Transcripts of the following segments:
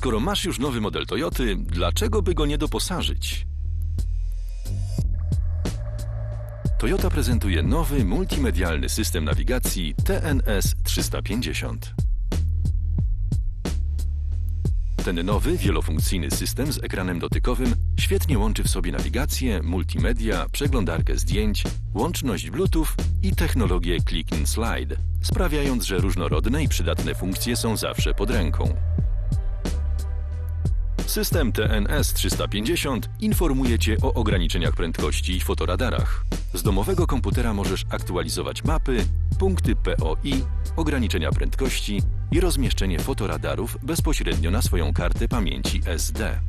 Skoro masz już nowy model Toyoty, dlaczego by go nie doposażyć? Toyota prezentuje nowy multimedialny system nawigacji TNS 350. Ten nowy, wielofunkcyjny system z ekranem dotykowym świetnie łączy w sobie nawigację, multimedia, przeglądarkę zdjęć, łączność Bluetooth i technologię Click and Slide, sprawiając, że różnorodne i przydatne funkcje są zawsze pod ręką. System TNS 350 informuje Cię o ograniczeniach prędkości i fotoradarach. Z domowego komputera możesz aktualizować mapy, punkty POI, ograniczenia prędkości i rozmieszczenie fotoradarów bezpośrednio na swoją kartę pamięci SD.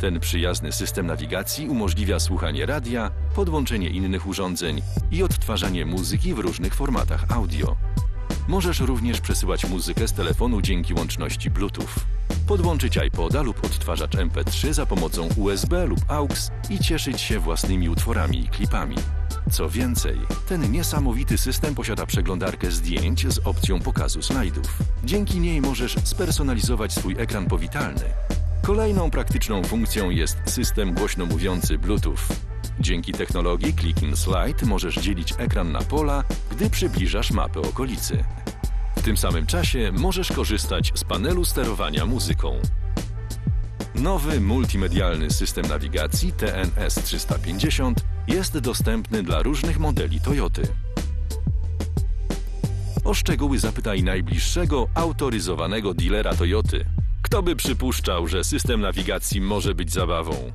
Ten przyjazny system nawigacji umożliwia słuchanie radia, podłączenie innych urządzeń i odtwarzanie muzyki w różnych formatach audio. Możesz również przesyłać muzykę z telefonu dzięki łączności Bluetooth. Podłączyć iPoda lub odtwarzacz MP3 za pomocą USB lub AUX i cieszyć się własnymi utworami i klipami. Co więcej, ten niesamowity system posiada przeglądarkę zdjęć z opcją pokazu slajdów. Dzięki niej możesz spersonalizować swój ekran powitalny. Kolejną praktyczną funkcją jest system głośno mówiący Bluetooth. Dzięki technologii Click and Slide możesz dzielić ekran na pola, gdy przybliżasz mapę okolicy. W tym samym czasie możesz korzystać z panelu sterowania muzyką. Nowy multimedialny system nawigacji TNS 350 jest dostępny dla różnych modeli Toyoty. O szczegóły zapytaj najbliższego autoryzowanego dealera Toyoty. Kto by przypuszczał, że system nawigacji może być zabawą?